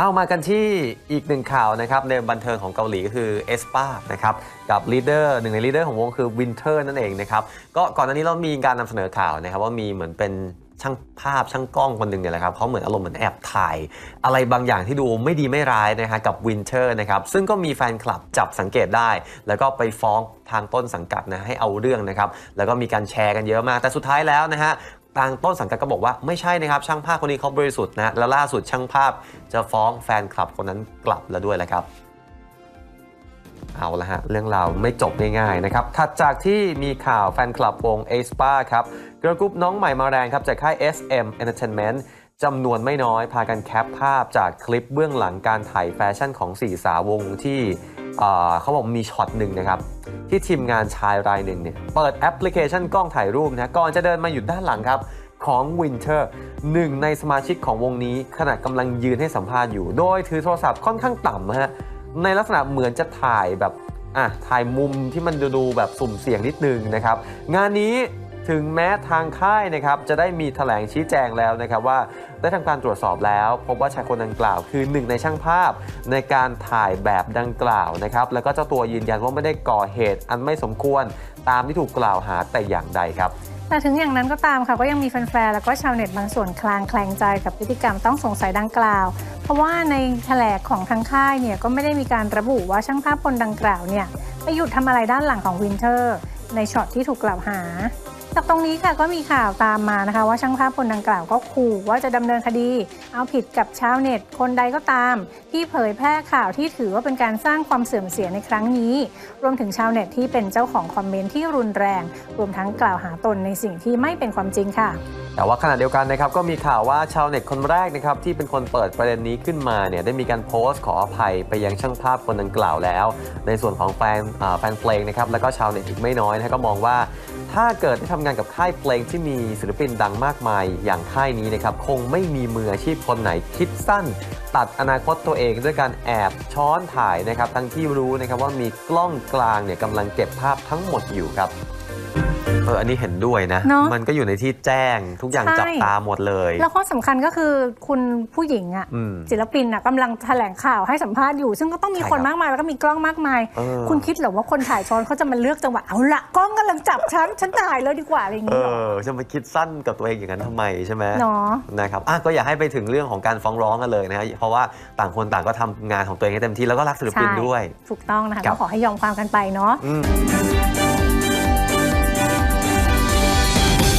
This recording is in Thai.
เอามากันที่อีกหนึ่งข่าวนะครับในบันเทิงของเกาหลีก็คือเอสปานะครับกับลีดเดอร์หนึ่งในลีดเดอร์ของวงคือวินเทอร์นั่นเองนะครับก็ก่อนหน้านี้เรามีการนำเสนอข่าวนะครับว่ามีเหมือนเป็นช่างภาพช่างกล้องคนหนึ่งเนี่ยแหละครับเขาเหมือนอารมณ์เหมือนแอบถ่าย อะไรบางอย่างที่ดูไม่ดีไม่ร้ายนะฮะกับวินเทอร์นะครับซึ่งก็มีแฟนคลับจับสังเกตได้ แล้วก็ไปฟ้องทางต้นสังกัดนะให้เอาเรื่องนะครับแล้วก็มีการแชร์กันเยอะมาก แต่สุดท้ายแล้วนะฮะ ทางต้นสังกัดก็บอกว่าไม่ใช่นะครับ ช่างภาพคนนี้เขาบริสุทธิ์นะและล่าสุดช่างภาพจะฟ้องแฟนคลับคนนั้นกลับแล้วด้วยแหละครับเอาละฮะ เรื่องราวไม่จบง่ายๆนะครับ ถัดจากที่มีข่าวแฟนคลับวงเอสปาครับเกิร์ลกรุ๊ปน้องใหม่มาแรงครับจากค่าย SM Entertainment จำนวนไม่น้อยพากันแคปภาพจากคลิปเบื้องหลังการถ่ายแฟชั่นของสี่สาวงที่เเขาบอกมีช็อตหนึ่งนะครับที่ทีมงานชายรายหนึ่งเนี่ยเปิดแอปพลิเคชันกล้องถ่ายรูปนะก่อนจะเดินมาอยู่ด้านหลังครับของ Winter หนึ่งในสมาชิกของวงนี้ขณะกำลังยืนให้สัมภาษณ์อยู่ โดยถือโทรศัพท์ค่อนข้างต่ำนะฮะในลักษณะเหมือนจะถ่ายแบบอะถ่ายมุมที่มันดูแบบสุ่มเสี่ยงนิดนึงนะครับ งานนี้ ถึงแม้ทางค่ายนะครับจะได้มีแถลงชี้แจงแล้วนะครับว่าได้ทำการตรวจสอบแล้ว พบว่าชายคนดังกล่าวคือหนึ่งในช่างภาพในการถ่ายแบบดังกล่าวนะครับแล้วก็เจ้าตัวยืนยันว่าไม่ได้ก่อเหตุอันไม่สมควรตามที่ถูกกล่าวหาแต่อย่างใดครับแต่ถึงอย่างนั้นก็ตามค่ะก็ยังมีแฟนๆ แล้วก็ชาวเน็ตบางส่วนคลางแคลงใจกับพฤติกรรมต้องสงสัยดังกล่าว เพราะว่าในแถลงของทางค่ายเนี่ยก็ไม่ได้มีการระบุว่าช่างภาพคนดังกล่าวเนี่ยไปหยุดทำอะไรด้านหลังของวินเทอร์ ในช็อตที่ถูกกล่าวหา จากตรงนี้ค่ะก็มีข่าวตามมานะคะ ว่าช่างภาพคนดังกล่าวก็ขู่ว่าจะดำเนินคดี เอาผิดกับชาวเน็ต คนใดก็ตาม ที่เผยแพร่ข่าวที่ถือว่าเป็นการสร้างความเสื่อมเสียในครั้งนี้ รวมถึงชาวเน็ตที่เป็นเจ้าของคอมเมนต์ที่รุนแรง รวมทั้งกล่าวหาตนในสิ่งที่ไม่เป็นความจริงค่ะแต่ว่าขณะเดียวกันนะครับก็มีข่าวว่าชาวเน็ตคนแรกนะครับที่เป็นคนเปิดประเด็นนี้ขึ้นมาเนี่ยได้มีการโพสต์ขออภัยไปยังช่างภาพคนดังกล่าวแล้ว ในส่วนของแฟนแฟนเพลงนะครับแล้วก็ชาวเน็ตอีกไม่น้อยนะก็มองว่า ถ้าเกิดได้ทำงานกับค่ายเพลงที่มีศิลปินดังมากมายอย่างค่ายนี้นะครับคงไม่มีมืออาชีพคนไหนคิดสั้น ตัดอนาคตตัวเองด้วยการแอบช้อนถ่ายนะครับทั้งที่รู้นะครับว่ามีกล้องกลางเนี่ยกำลังเก็บภาพทั้งหมดอยู่ครับ เอออันนี้เห็นด้วยนะ เนอะมันก็อยู่ในที่แจ้งทุกอย่างใช่ จับตาหมดเลย แล้วข้อสำคัญก็คือคุณผู้หญิงอะอืมศิลปินอะกำลังแถลงข่าวให้สัมภาษณ์อยู่ ซึ่งก็ต้องมีใช่คนครับมากมายแล้วก็มีกล้องมากมาย เออ คุณคิดเหรอว่าคนถ่ายช้อนเขาจะมาเลือกจังหวะเอาละกล้องกำลังจับฉันฉันถ่ายเลยดีกว่าอะไรอย่างเอนี้เหรอ อจะมาคิดสั้นกับตัวเองอย่างนั้นทำไมใช่ไหมเนาะนะครับอะก็อยากให้ไปถึงเรื่องของการฟ้องร้องกันเลยนะฮะเพราะว่าต่างคนต่างก็ทำงานของตัวเองให้เต็มที่แล้วก็รักศิลปินด้วย ถูกต้องนะคะครัก็บขอให้ยอมความกันไปเนาะ อืม